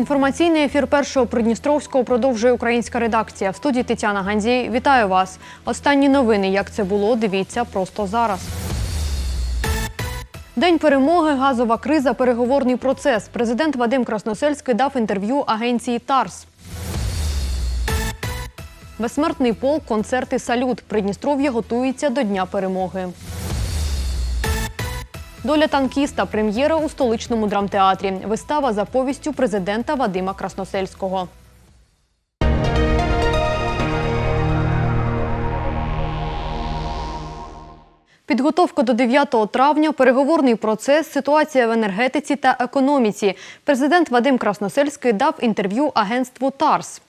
Інформаційний ефір першого Придністровського продовжує українська редакція. В студії Тетяна Гандзій. Вітаю вас. Останні новини. Як це було, дивіться просто зараз. День перемоги, газова криза, переговорний процес. Президент Вадим Красносельський дав інтерв'ю агенції ТАРС. Безсмертний полк, концерти, салют. Придністров'я готується до Дня перемоги. Доля танкіста. Прем'єра у столичному драмтеатрі. Вистава за повістю президента Вадима Красносельського. Підготовка до 9 травня, переговорний процес, ситуація в енергетиці та економіці. Президент Вадим Красносельський дав інтерв'ю агентству ТАРС.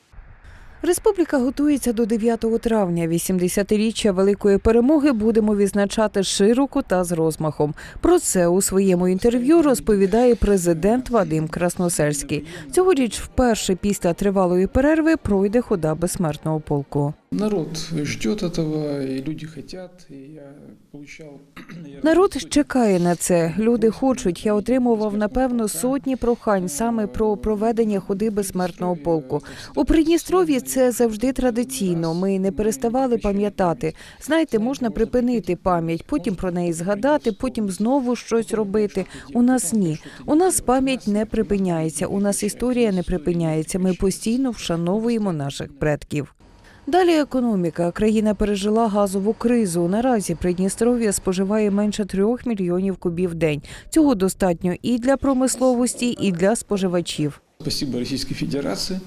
Республіка готується до 9 травня. 80-річчя великої перемоги будемо відзначати широко та з розмахом. Про це у своєму інтерв'ю розповідає президент Вадим Красносельський. Цьогоріч вперше після тривалої перерви пройде хода безсмертного полку. Народ ждет этого, и люди хотят, и я получал... Народ чекає на це. Люди хочуть. Я отримував напевно сотні прохань саме про проведення ходи безсмертного полку. У Придністров'ї це завжди традиційно. Ми не переставали пам'ятати. Знаєте, можна припинити пам'ять, потім про неї згадати, потім знову щось робити. У нас ні. У нас пам'ять не припиняється. У нас історія не припиняється. Ми постійно вшановуємо наших предків. Далі економіка. Країна пережила газову кризу. Наразі Придністров'я споживає менше трьох мільйонів кубів в день. Цього достатньо і для промисловості, і для споживачів. Спасибо Российской Федерации.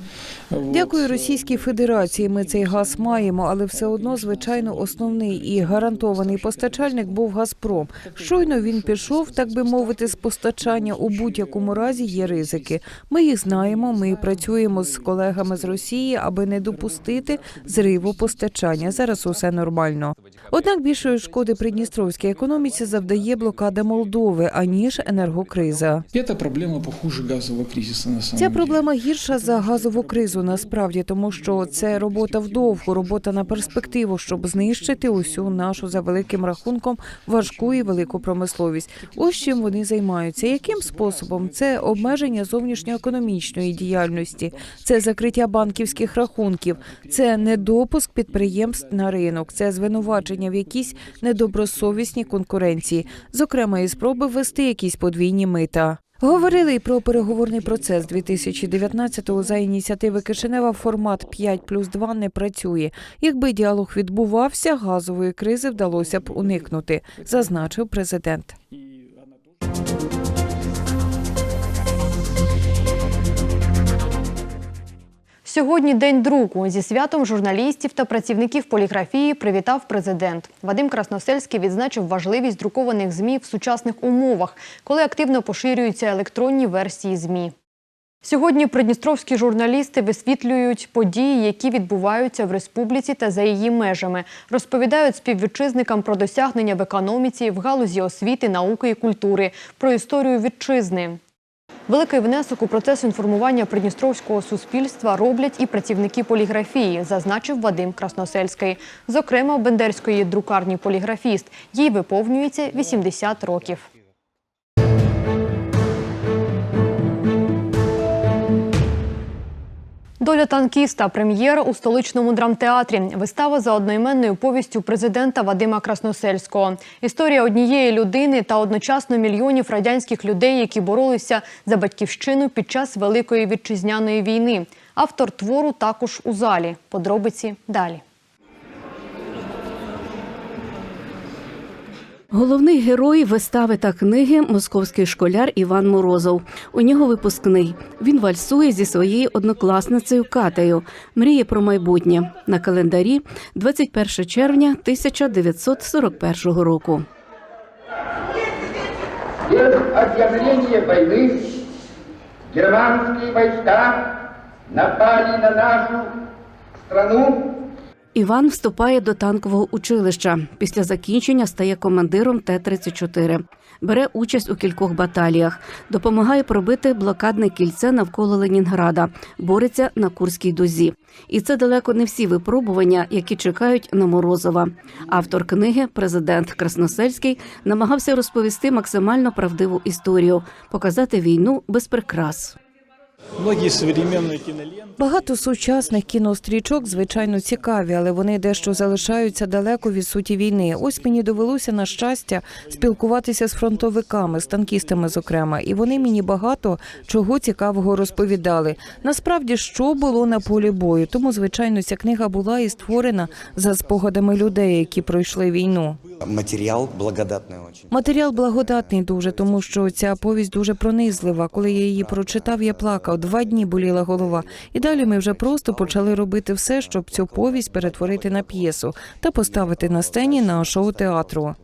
Вот. Дякую Російській Федерації. Ми цей газ маємо, але все одно, звичайно, основний і гарантований постачальник був Газпром. Щойно він пішов, так би мовити, з постачання у будь-якому разі є ризики. Ми їх знаємо. Ми працюємо з колегами з Росії, аби не допустити зриву постачання. Зараз усе нормально. Однак більшої шкоди придністровській економіці завдає блокада Молдови аніж енергокриза. Это проблема похуже газового кризиса на самом Ця проблема гірша за газову кризу насправді, тому що це робота вдовго, робота на перспективу, щоб знищити усю нашу за великим рахунком важку і велику промисловість. Ось чим вони займаються. Яким способом? Це обмеження зовнішньоекономічної діяльності, це закриття банківських рахунків, це недопуск підприємств на ринок, це звинувачення в якійсь недобросовісній конкуренції, зокрема і спроби ввести якісь подвійні мита. Говорили і про переговорний процес 2019-го за ініціативи Кишинева. Формат 5 плюс 2 не працює. Якби діалог відбувався, газової кризи вдалося б уникнути, зазначив президент. Сьогодні день друку. Зі святом журналістів та працівників поліграфії привітав президент. Вадим Красносельський відзначив важливість друкованих ЗМІ в сучасних умовах, коли активно поширюються електронні версії ЗМІ. Сьогодні придністровські журналісти висвітлюють події, які відбуваються в республіці та за її межами. Розповідають співвітчизникам про досягнення в економіці, в галузі освіти, науки і культури, про історію вітчизни. Великий внесок у процес інформування придністровського суспільства роблять і працівники поліграфії, зазначив Вадим Красносельський. Зокрема, бендерської друкарні поліграфіст. Їй виповнюється 80 років. Доля танкіста. Прем'єра у столичному драмтеатрі. Вистава за одноіменною повістю президента Вадима Красносельського. Історія однієї людини та одночасно мільйонів радянських людей, які боролися за батьківщину під час Великої вітчизняної війни. Автор твору також у залі. Подробиці далі. Головний герой вистави та книги московський школяр Іван Морозов. У нього випускний. Він вальсує зі своєю однокласницею Катею. Мріє про майбутнє. На календарі 21 червня 1941 року. Без объявления войны германские войска напали на нашу страну Іван вступає до танкового училища. Після закінчення стає командиром Т-34. Бере участь у кількох баталіях, допомагає пробити блокадне кільце навколо Ленінграда, бореться на Курській дузі. І це далеко не всі випробування, які чекають на Морозова. Автор книги, президент Красносельський, намагався розповісти максимально правдиву історію, показати війну без прикрас. Багато сучасних кінострічок, звичайно, цікаві, але вони дещо залишаються далеко від суті війни. Ось мені довелося на щастя спілкуватися з фронтовиками, з танкістами, зокрема, і вони мені багато чого цікавого розповідали. Насправді, що було на полі бою. Тому, звичайно, ця книга була і створена за спогадами людей, які пройшли війну. Материал благодатный очень. Матеріал благодатний дуже, тому що ця повість дуже пронизлива. Коли я її прочитав, я плакав. Два дні боліла голова. І далі ми вже просто почали робити все, щоб цю повість перетворити на п'єсу та поставити на сцені на шоу театру.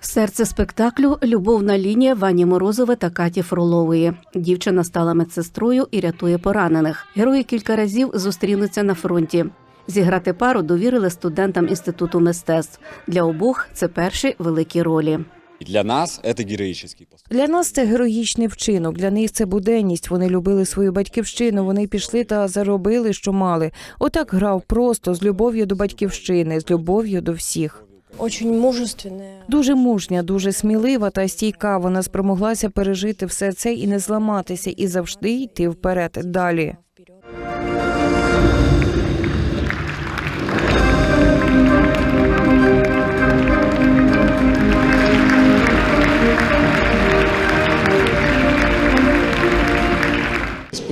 Серце спектаклю любовна лінія Вані Морозової та Каті Фролової. Дівчина стала медсестрою і рятує поранених. Герої кілька разів зустрінуться на фронті. Зіграти пару довірили студентам інституту мистецтв. Для обох це перші великі ролі. Для нас это героический поступок. Для нас це героїчний вчинок. Для них це буденність. Вони любили свою батьківщину. Вони пішли та заробили, що мали. Отак грав просто з любов'ю до батьківщини, з любов'ю до всіх. Очень мужественная. Дуже мужня, дуже смілива та стійка. Вона спромоглася пережити все це і не зламатися, і завжди йти вперед далі.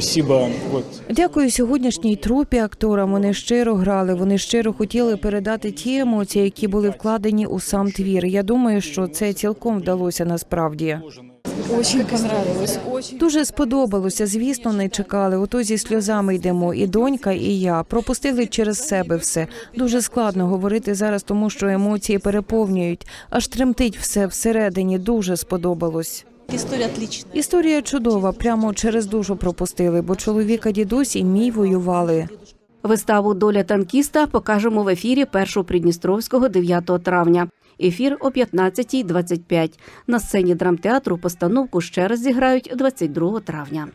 Спасибо вот Дякую сьогоднішній трупі акторам. Вони щиро грали. Вони щиро хотіли передати ті емоції, які були вкладені у сам твір. Я думаю, що це цілком вдалося насправді. Очень понравилось. Дуже сподобалося. Звісно, не чекали. Ото зі сльозами йдемо. І донька, і я пропустили через себе все. Дуже складно говорити зараз, тому що емоції переповнюють. Аж тремтить все всередині. Дуже сподобалось. История отлічна. Історія чудова. Прямо через душу пропустили, бо чоловіка дідусь і мій воювали. Виставу Доля танкіста покажемо в ефірі 1 Придністровського 9 травня. Ефір о 15.25. На сцені драмтеатру постановку ще раз зіграють 22 травня.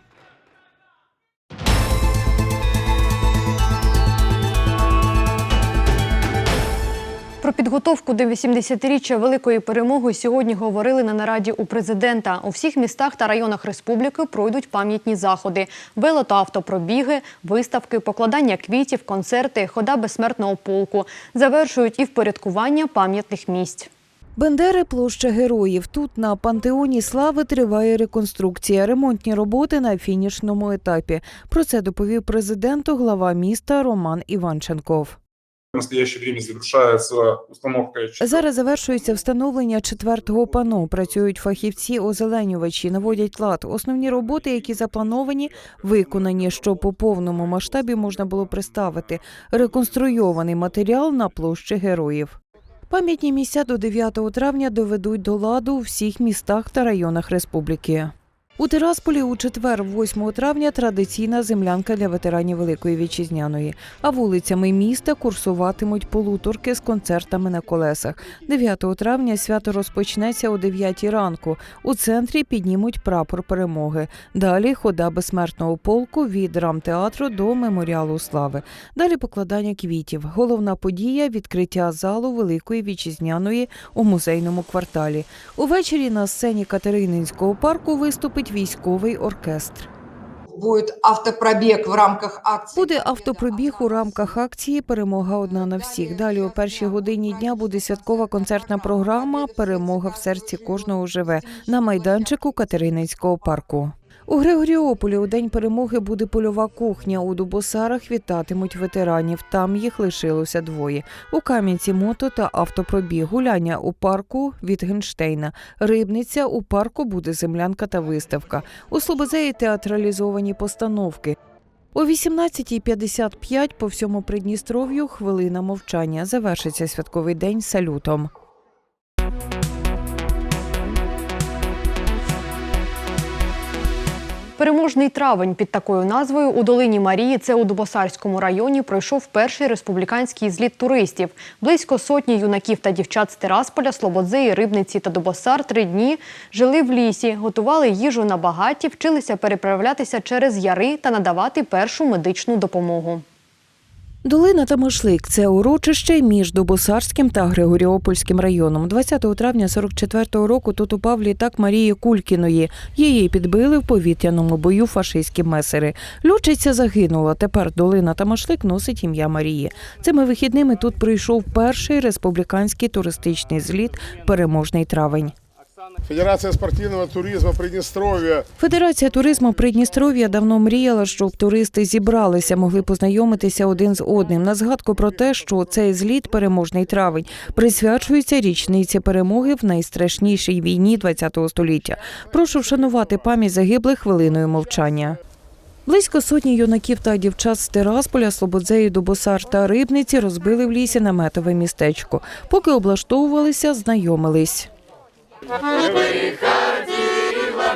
Про підготовку до 80-річчя великої перемоги сьогодні говорили на нараді у президента. У всіх містах та районах республіки пройдуть пам'ятні заходи: вело та автопробіги, виставки, покладання квітів, концерти, хода безсмертного полку. Завершують і впорядкування пам'ятних місць. Бендери площа героїв. Тут на пантеоні слави триває реконструкція. Ремонтні роботи на фінішному етапі. Про це доповів президенту глава міста Роман Іванченков. В настоящее время завершается установка Зараз завершується встановлення четвертого пано. Працюють фахівці озеленювачі, наводять лад. Основні роботи, які заплановані, виконані, що по повному масштабі можна було представити реконструйований матеріал на площі героїв. Пам'ятні місця до 9 травня доведуть до ладу у всіх містах та районах республіки. У Тирасполі у четвер, 8 травня, традиційна землянка для ветеранів Великої Вітчизняної. А вулицями міста курсуватимуть полуторки з концертами на колесах. 9 травня свято розпочнеться о 9 ранку. У центрі піднімуть прапор перемоги. Далі хода безсмертного полку від драмтеатру до меморіалу слави. Далі покладання квітів. Головна подія відкриття залу Великої Вітчизняної у музейному кварталі. Увечері на сцені Катерининського парку виступить військовий оркестр. Буде автопробіг в рамках акції. Буде автопробіг у рамках акції Перемога одна на всіх. Далі о першій годині дня буде святкова концертна програма Перемога в серці кожного живе на майданчику Катерининського парку. У Григоріополі у день перемоги буде польова кухня. У Дубосарах вітатимуть ветеранів. Там їх лишилося двоє. У Кам'янці мото та автопробіг. Гуляння у парку від Генштейна. Рибниця у парку буде землянка та виставка. У Слободзеї театралізовані постановки. О 18.55 по всьому Придністров'ю хвилина мовчання. Завершиться святковий день салютом. Переможний травень під такою назвою у долині Марії, це у Дубосарському районі, пройшов перший республіканський зліт туристів. Близько сотні юнаків та дівчат з Терасполя, Слободзеї, Рибниці та Дубосар три дні жили в лісі, готували їжу на багаті, вчилися переправлятися через яри та надавати першу медичну допомогу. Долина та Машлик це урочище між Дубосарським та Григоріопольським районом. 20 травня 44-го року тут упав літак Марії Кулькіної. Її підбили в повітряному бою фашистські месери. Льотчиця загинула. Тепер долина та Машлик носить ім'я Марії. Цими вихідними тут прийшов перший республіканський туристичний зліт Переможний травень. Федерация спортивного туризма Приднестровья Федерація туризму Придністров'я давно мріяла, щоб туристи зібралися, могли познайомитися один з одним. На згадку про те, що цей зліт переможний травень присвячується річниці перемоги в найстрашнішій війні ХХ століття. Прошу вшанувати пам'ять загиблих хвилиною мовчання. Близько сотні юнаків та дівчат з Тирасполя, Слободзеї, Дубосар та Рибниці розбили в лісі наметове містечко. Поки облаштовувалися, знайомились. Выходила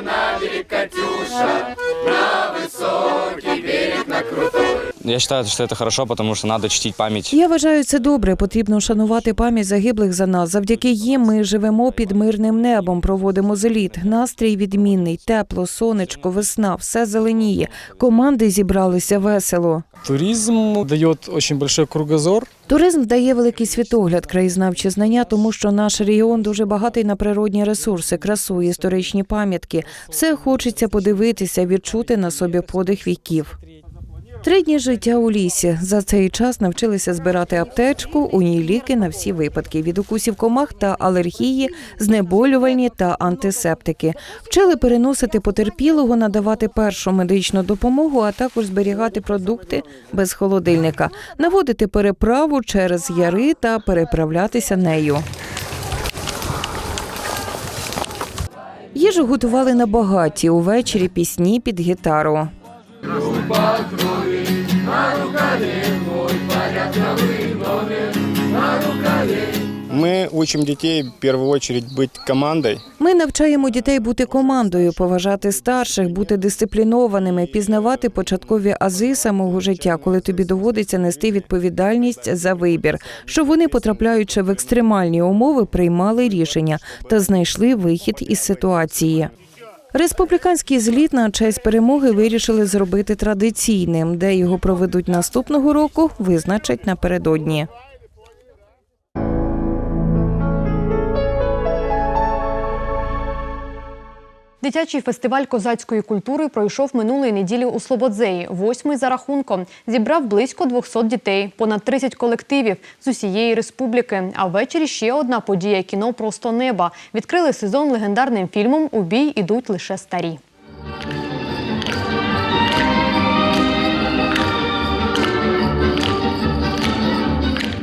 на берег Катюша, на высокий берег, на крутой. Я считаю, что это хорошо, потому что надо чтить память. Я вважаю це добре. Потрібно шанувати пам'ять загиблих за нас. Завдяки їм ми живемо під мирним небом, проводимо зеліт. Настрій відмінний, тепло, сонечко, весна, все зеленіє. Команди зібралися весело. Туризм дает очень большой кругозор. Туризм дає великий світогляд, краєзнавчі знання, тому що наш регіон дуже багатий на природні ресурси, красу, історичні пам'ятки. Все хочеться подивитися, відчути на собі подих віків. Три дні життя у лісі. За цей час навчилися збирати аптечку, у ній ліки на всі випадки від укусів комах та алергії, знеболювальні та антисептики. Вчили переносити потерпілого, надавати першу медичну допомогу, а також зберігати продукти без холодильника, наводити переправу через яри та переправлятися нею. Їжу готували на багаті увечері пісні під гітару. Мы учим детей в первую очередь быть командой. Ми навчаємо дітей бути командою, поважати старших, бути дисциплінованими, пізнавати початкові ази самого життя, коли тобі доводиться нести відповідальність за вибір, щоб вони, потрапляючи в екстремальні умови, приймали рішення та знайшли вихід із ситуації. Республіканський зліт на честь перемоги вирішили зробити традиційним, де його проведуть наступного року, визначать напередодні. Дитячий фестиваль козацької культури пройшов минулої неділі у Слободзеї. Восьмий за рахунком. Зібрав близько 200 дітей, понад 30 колективів з усієї республіки. А ввечері ще одна подія кіно Просто неба. Відкрили сезон легендарним фільмом У бій ідуть лише старі.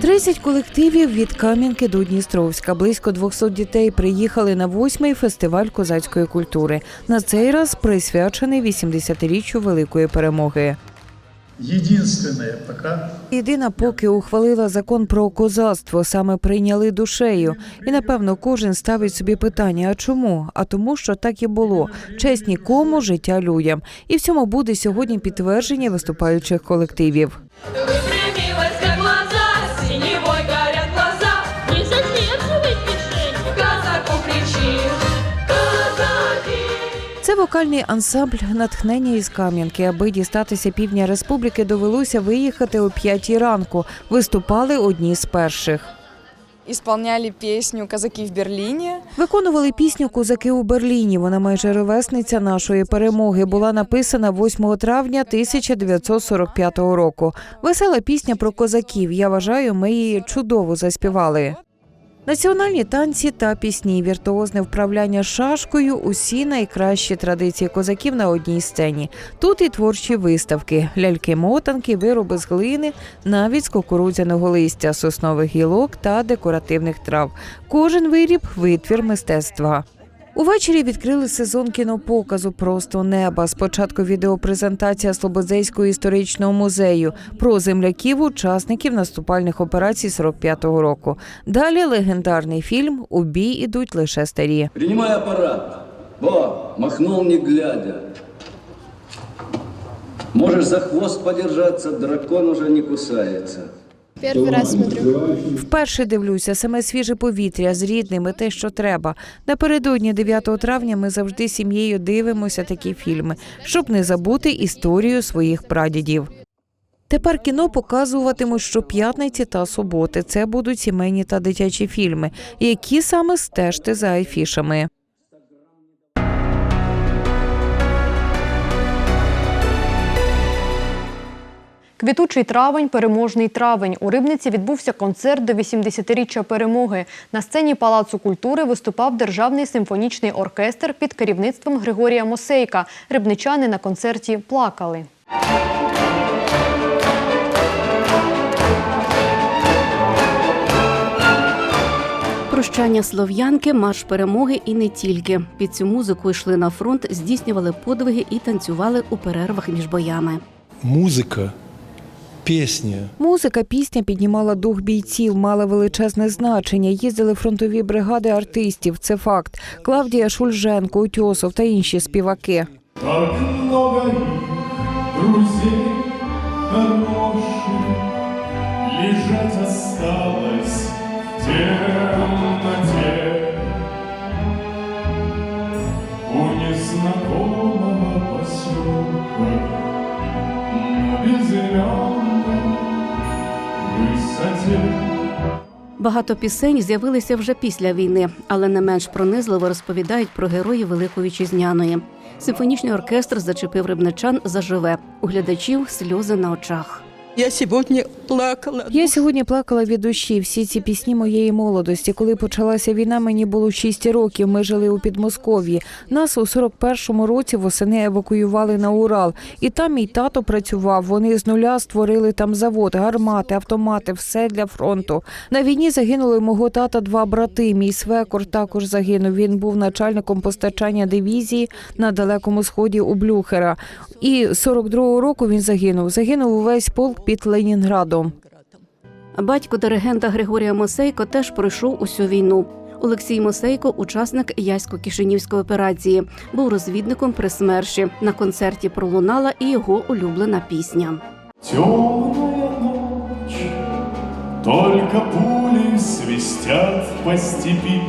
Тридцять колективів від Кам'янки до Дністровська. Близько 200 дітей приїхали на восьмий фестиваль козацької культури. На цей раз присвячений 80-річчю великої перемоги. Єдина поки ухвалила закон про козацтво, саме прийняли душею. І напевно кожен ставить собі питання: а чому? А тому, що так і було. Честь нікому, життя людям. І в цьому буде сьогодні підтвердження виступаючих колективів. Вокальний ансамбль натхнення із Кам'янки. Аби дістатися півдня республіки, довелося виїхати о п'ятій ранку. Виступали одні з перших. Исполняли песню «Казаки в Берлине». Виконували пісню Козаки у Берліні. Вона майже ровесниця нашої перемоги. Була написана 8 травня 1945 року. Весела пісня про козаків. Я вважаю, ми її чудово заспівали. Національні танці та пісні, віртуозне вправляння шашкою усі найкращі традиції козаків на одній сцені. Тут і творчі виставки, ляльки-мотанки, вироби з глини, навіть з кукурудзяного листя, соснових гілок та декоративних трав. Кожен виріб витвір мистецтва. Увечері відкрили сезон кінопоказу Просто неба. Спочатку відеопрезентація Слободзейського історичного музею про земляків, учасників наступальних операцій 45-го року. Далі легендарний фільм У бій ідуть лише старі. Принимай аппарат. О, махнул не глядя. Можешь за хвост подержаться, дракон уже не кусается. Первый раз смотрю. Вперше дивлюся саме свіже повітря з рідними, те, що треба. Напередодні 9 травня ми завжди з сім'єю дивимося такі фільми, щоб не забути історію своїх прадідів. Тепер кіно показуватимуть щоп'ятниці та суботи. Це будуть сімейні та дитячі фільми, які саме стежте за афішами. Квітучий травень, переможний травень. У Рибниці відбувся концерт до 80-річчя перемоги. На сцені Палацу культури виступав Державний симфонічний оркестр під керівництвом Григорія Мосейка. Рибничани на концерті плакали. Прощання слов'янки, марш перемоги і не тільки. Під цю музику йшли на фронт, здійснювали подвиги і танцювали у перервах між боями. Музика, пісня. Музика, пісня піднімала дух бійців, мала величезне значення. Їздили фронтові бригади артистів. Це факт. Клавдія Шульженко, Утьосов та інші співаки. Так много друзей хороших, Лежать осталось в Багато пісень з'явилися вже після війни, але не менш пронизливо розповідають про героїв Великої Вітчизняної. Симфонічний оркестр зачепив рибничан заживе. У глядачів сльози на очах. Я сьогодні плакала. Я сьогодні плакала від душі. Всі ці пісні моєї молодості. Коли почалася війна, мені було 6 років. Ми жили у Підмосков'ї. Нас у 41-му році восени евакуювали на Урал. І там мій тато працював. Вони з нуля створили там завод, гармати, автомати, все для фронту. На війні загинули мого тата два брати. Мій свекор також загинув. Він був начальником постачання дивізії на далекому сході у Блюхера. І 42-го року він загинув. Загинув увесь полк під Ленінградом. Батько диригента Григорія Мосейко теж пройшов усю війну. Олексій Мосейко, учасник Ясько-Кишинівської операції, був розвідником при смерші. На концерті пролунала і його улюблена пісня. Ночь, только пули свистят по степи,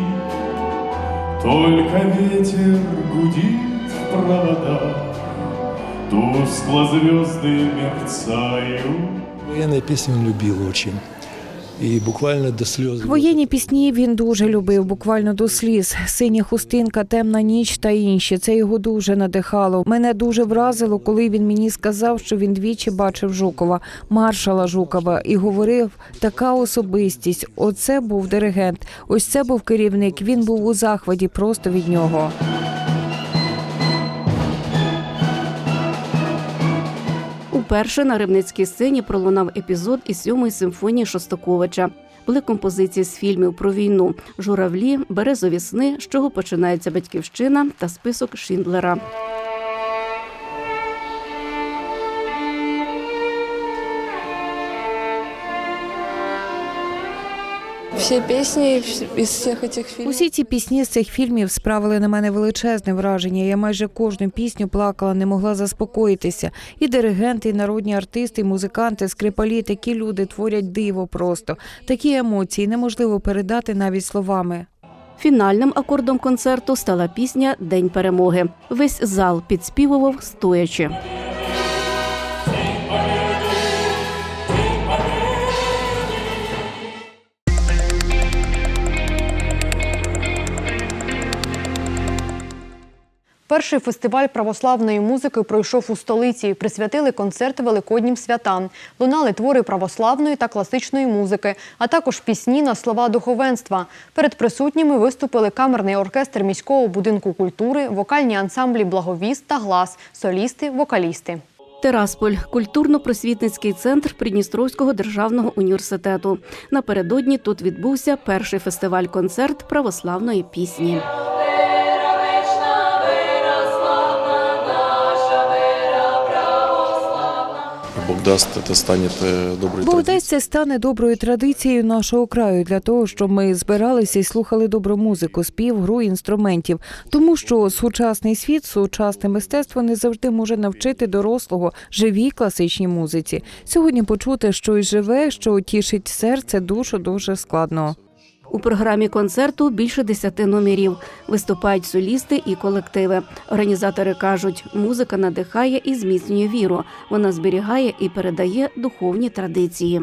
Только ветер гудит в проводах, Тускло звезды мерцают. Военные песни он любил очень. И буквально до слез. Воєнні пісні він дуже любив, буквально до сліз. Синя хустинка, темна ніч та інші. Це його дуже надихало. Мене дуже вразило, коли він мені сказав, що він двічі бачив Жукова, маршала Жукова, і говорив: така особистість. Оце був диригент. Ось це був керівник. Він був у захваті просто від нього. Уперше на рибницькій сцені пролунав епізод із сьомої симфонії Шостаковича. Були композиції з фільмів про війну, журавлі, березові сни, з чого починається батьківщина та список Шіндлера. Все песни из всех этих фильмов. Усі ці пісні з цих фільмів справили на мене величезне враження. Я майже кожну пісню плакала, не могла заспокоїтися. І диригенти, і народні артисти, і музиканти, скрипалі, такі люди творять диво просто. Такі емоції неможливо передати навіть словами. Фінальним акордом концерту стала пісня День перемоги. Весь зал підспівував стоячи. Перший фестиваль православної музики пройшов у столиці. Присвятили концерт великоднім святам. Лунали твори православної та класичної музики, а також пісні на слова духовенства. Перед присутніми виступили камерний оркестр міського будинку культури, вокальні ансамблі Благовіст та Глас, солісти, вокалісти. Терасполь культурно-просвітницький центр Придністровського державного університету. Напередодні тут відбувся перший фестиваль-концерт православної пісні. Бог даст, это станет э, доброй Бог дасть це стане доброю традицією нашого краю для того, щоб ми збиралися і слухали добру музику, спів, гру інструментів. Тому що сучасний світ, сучасне мистецтво не завжди може навчити дорослого живій класичній музиці. Сьогодні почути щось живе, що тішить серце, душу дуже складно. У програмі концерту більше десяти номерів. Виступають солісти і колективи. Організатори кажуть, музика надихає і зміцнює віру. Вона зберігає і передає духовні традиції.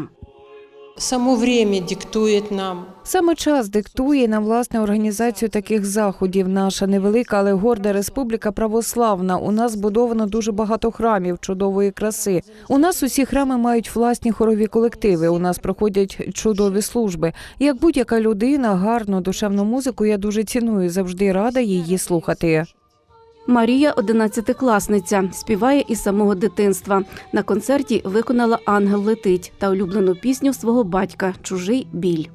Само время диктует нам. Саме час диктує нам власне організацію таких заходів. Наша невелика, але горда республіка православна. У нас збудовано дуже багато храмів чудової краси. У нас усі храми мають власні хорові колективи. У нас проходять чудові служби. Як будь-яка людина, гарну душевну музику я дуже ціную. Завжди рада її слухати. Марія, одинадцятикласниця, співає із самого дитинства. На концерті виконала Ангел летить та улюблену пісню свого батька Чужий біль.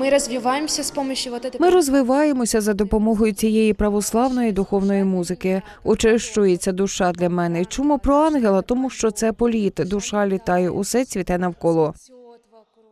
Мы развиваемся с помощью вот. Ми розвиваємося за допомогою цієї православної духовної музики. Очищується душа для мене. Чому про ангела? Тому що це політ. Душа літає, усе цвіте навколо.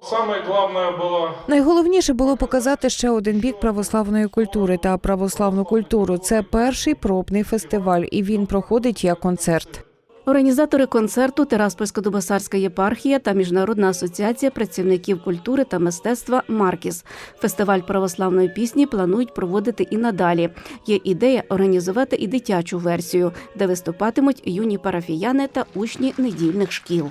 Самое главное было Найголовніше було показати ще один бік православної культури та православну культуру. Це перший пробний фестиваль, і він проходить як концерт. Організатори концерту Тераспольсько-Дубасарська єпархія та Міжнародна асоціація працівників культури та мистецтва Маркіс. Фестиваль православної пісні планують проводити і надалі. Є ідея організувати і дитячу версію, де виступатимуть юні парафіяни та учні недільних шкіл.